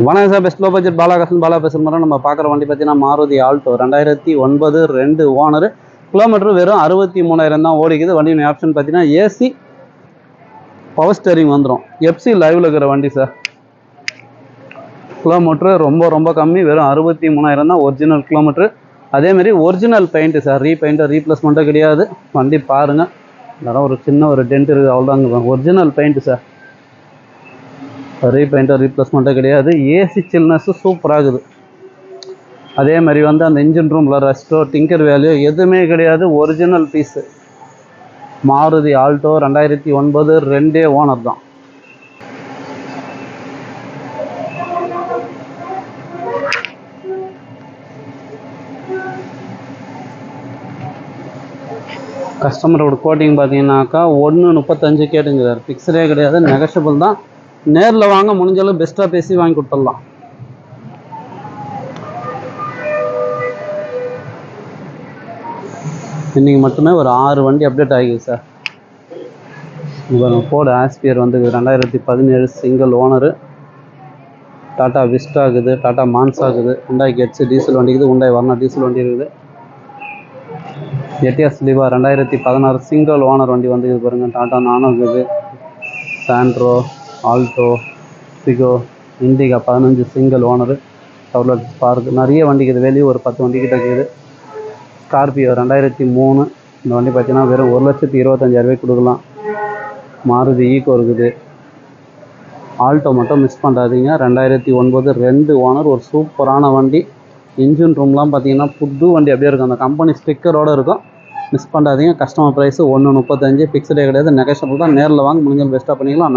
வணக்கம் sir. Best low budget Balakasan Bala பேசுகிறோம் நம்ம பார்க்குற வண்டி பார்த்தீங்கன்னா மாருதி ஆல்டோ. ரெண்டாயிரத்தி ஒன்பது ரெண்டு ஓனர். கிலோமீட்டர் வெறும் அறுபத்தி மூணாயிரம் தான் ஓடிக்குது. வண்டியின் ஆப்ஷன் பார்த்தீங்கன்னா ஏசி பவர் ஸ்டேரிங் வந்துடும் எஃப்சி லைவில் இருக்கிற வண்டி சார். கிலோமீட்ரு ரொம்ப ரொம்ப கம்மி. வெறும் அறுபத்தி மூணாயிரம் தான் ஒரிஜினல் கிலோமீட்ரு அதேமாரி ஒரிஜினல் பெயிண்ட்டு சார். ரீபெயிண்ட்டு ரீப்ளேஸ்மெண்ட்டும் கிடையாது. வண்டி பாருங்கள் அதெல்லாம் ஒரு சின்ன ஒரு டென்ட் இருக்குது. அவ்வளோதாங்க ஒரிஜினல் பெயிண்ட்டு சார். ரீபெயிண்ட்டோ ரீப்ளேஸ்மெண்ட்டோ கிடையாது. ஏசி சில்னஸ்ஸு சூப்பராகுது அதே மாதிரி வந்து அந்த இன்ஜின் ரூமில் ரெஸ்ட்டோ டிங்கர் வேல்யூ எதுவுமே கிடையாது. ஒரிஜினல் பீஸு மாருதி ஆல்டோ ரெண்டாயிரத்தி ஒன்பது ரெண்டே ஓனர் தான். கஸ்டமரோட கோட்டிங் பார்த்தீங்கன்னாக்கா ஒன்று முப்பத்தஞ்சு கேட்டுங்கிறார். ஃபிக்ஸடே கிடையாது. நெகஷபிள் தான். நேரில் வாங்க முடிஞ்சளவு பெஸ்ட்டாக பேசி வாங்கி கொடுத்துடலாம். இன்றைக்கி மட்டுமே ஒரு ஆறு வண்டி அப்டேட் ஆகிருக்கு சார் இப்போ ஃபோர்டு ஆஸ்பியர் வந்து ரெண்டாயிரத்தி பதினேழு சிங்கிள் ஓனரு டாட்டா விஸ்டா இருக்குது டாட்டா மான்சா இருக்குது உண்டாய் கெட்ஸு டீசல் வண்டி இருக்குது உண்டாய் வர்ணா டீசல் வண்டி இருக்குது. எட்டியாஸ் லிவா ரெண்டாயிரத்தி பதினாறு சிங்கிள் ஓனர் வண்டி வந்து இது பாருங்கள் டாட்டா நானோ இருக்குது. சாண்ட்ரோ ஆல்டோ பிகோ இண்டிகா பதினஞ்சு சிங்கிள் ஓனரு டவுலட் ஸ்பார்க் நிறைய வண்டி இருக்குது. வெளியே ஒரு பத்து வண்டி கிட்ட இருக்குது. ஸ்கார்பியோ ரெண்டாயிரத்தி மூணு. இந்த வண்டி பார்த்தீங்கன்னா வெறும் ஒரு லட்சத்தி இருபத்தஞ்சாயிரரூபாய்க்கு கொடுக்கலாம். மாருதி ஈக்கோ இருக்குது. ஆல்டோ மட்டும் மிஸ் பண்ணுறாதீங்க ரெண்டாயிரத்தி ஒன்பது ரெண்டு ஓனர் ஒரு சூப்பரான வண்டி. இன்ஜின் ரூம்லாம் பார்த்தீங்கன்னா புது வண்டி அப்படியே இருக்கும். அந்த கம்பெனி ஸ்டிக்கரோடு இருக்கும். மிஸ் பண்ணாதீங்க. கஸ்டமர் ப்ரைஸு ஒன்று முப்பத்தஞ்சு. ஃபிக்ஸ்டே கிடையாது. நெகஷபிள் தான். நேரில் வாங்க. முடிஞ்சாலும் பெஸ்ட்டாக பண்ணிக்கலாம்.